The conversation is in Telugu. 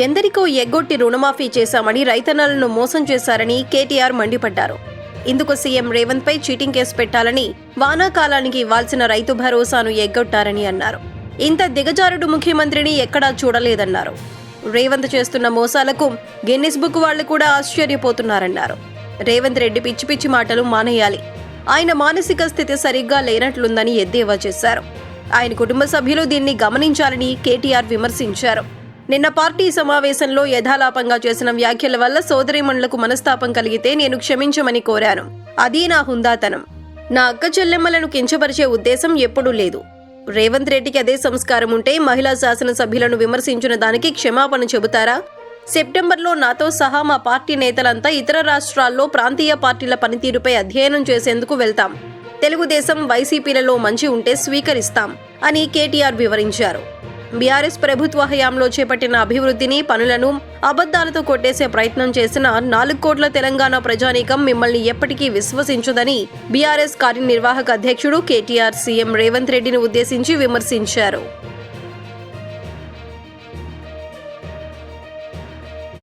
ఎందరికో ఎగ్గొట్టి రుణమాఫీ చేశామని రైతన్నలను మోసం చేశారని కేటీఆర్ మండిపడ్డారు. ఇందుకు సీఎం రేవంత్ పై చీటింగ్ కేసు పెట్టాలని వానాకాలానికి ఇవ్వాల్సిన రైతు భరోసాను ఎగ్గొట్టారని అన్నారు. ఇంత దిగజారుడు ముఖ్యమంత్రిని ఎక్కడా చూడలేదన్నారు. రేవంత్ చేస్తున్న మోసాలకు గిన్నిస్ బుక్ వాళ్ళు కూడా ఆశ్చర్యపోతున్నారన్నారు. రేవంత్ రెడ్డి పిచ్చి పిచ్చి మాటలు మానేయాలి. ఆయన మానసిక స్థితి సరిగ్గా లేనట్లుందని ఎద్దేవా చేశారు. ఆయన కుటుంబ సభ్యులు దీన్ని గమనించాలని కేటీఆర్ విమర్శించారు. నిన్న పార్టీ సమావేశంలో యథాలాపంగా చేసిన వ్యాఖ్యల వల్ల సోదరిమణులకు మనస్తాపం కలిగితే నేను క్షమించమని కోరాను. అదీ నా హుందాతనం. నా అక్క చెల్లెమ్మలను కించపరిచే ఉద్దేశం ఎప్పుడూ లేదు. రేవంత్ రెడ్డికి అదే సంస్కారం ఉంటే మహిళా శాసనసభ్యులను విమర్శించిన దానికి క్షమాపణ చెబుతారా? సెప్టెంబర్లో నాతో సహా మా పార్టీ నేతలంతా ఇతర రాష్ట్రాల్లో ప్రాంతీయ పార్టీల పనితీరుపై అధ్యయనం చేసేందుకు వెళ్తాం. తెలుగుదేశం వైసీపీలలో మంచి ఉంటే స్వీకరిస్తాం అని కేటీఆర్ వివరించారు. బీఆర్ఎస్ ప్రభుత్వ హయాంలో చేపట్టిన అభివృద్ధిని పనులను అబద్ధాలతో కొట్టేసే ప్రయత్నం చేసిన నాలుగు కోట్ల తెలంగాణ ప్రజానీకం మిమ్మల్ని ఎప్పటికీ విశ్వసించదని బీఆర్ఎస్ కార్యనిర్వాహక అధ్యక్షుడు కేటీఆర్ సీఎం రేవంత్ రెడ్డిని ఉద్దేశించి విమర్శించారు.